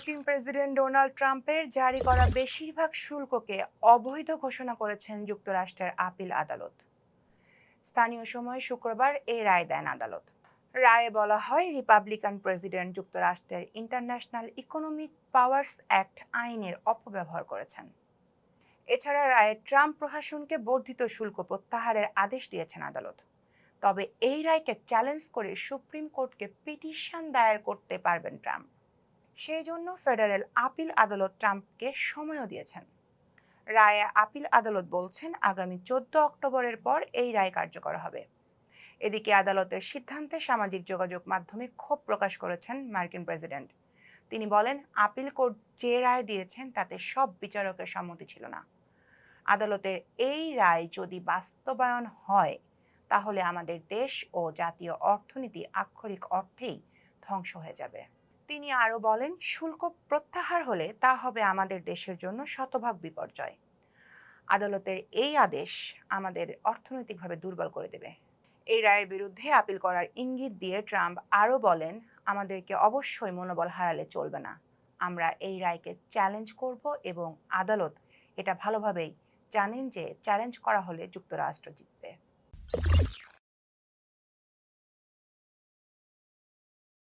মার্কিন president Donald ট্রাম্পের জারি করা বেশিরভাগ শুল্ককে অবৈধ ঘোষণা করেছেন যুক্তরাষ্ট্রের আপিল আদালত। স্থানীয় সময় শুক্রবার এই রায় দেন আদালত। রায়ে বলা হয়, রিপাবলিকান প্রেসিডেন্ট যুক্তরাষ্ট্রের ইন্টারন্যাশনাল ইকোনমিক পাওয়ার্স অ্যাক্ট আইনের অপব্যবহার করেছেন। এছাড়া রায়ে ট্রাম্প প্রশাসনকে বর্ধিত শুল্ক প্রত্যাহারের আদেশ দিয়েছেন আদালত। তবে এই রায়কে চ্যালেঞ্জ করে সুপ্রিম কোর্টকে পিটিশন দায়ের করতে পারবেন ট্রাম্প। সেই জন্য ফেডারেল আপিল আদালত ট্রাম্পকে সময়ও দিয়েছেন। রায়ে আপিল আদালত বলছেন, আগামী চোদ্দ অক্টোবরের পর এই রায় কার্যকর হবে। এদিকে আদালতের সিদ্ধান্তে সামাজিক যোগাযোগ মাধ্যমে ক্ষোভ প্রকাশ করেছেন মার্কিন প্রেসিডেন্ট। তিনি বলেন, আপিল কোর্ট যে রায় দিয়েছেন তাতে সব বিচারকের সম্মতি ছিল না। আদালতের এই রায় যদি বাস্তবায়ন হয়, তাহলে আমাদের দেশ ও জাতীয় অর্থনীতি আক্ষরিক অর্থেই ধ্বংস হয়ে যাবে। তিনি আরও বলেন, শুল্ক প্রত্যাহার হলে তা হবে আমাদের দেশের জন্য শতভাগ বিপর্যয়। আদালতের এই আদেশ আমাদের অর্থনৈতিকভাবে দুর্বল করে দেবে। এই রায়ের বিরুদ্ধে আপিল করার ইঙ্গিত দিয়ে ট্রাম্প আরও বলেন, আমাদেরকে অবশ্যই মনোবল হারালে চলবে না। আমরা এই রায়কে চ্যালেঞ্জ করব এবং আদালত এটা ভালোভাবেই জানেন যে চ্যালেঞ্জ করা হলে যুক্তরাষ্ট্র জিতবে।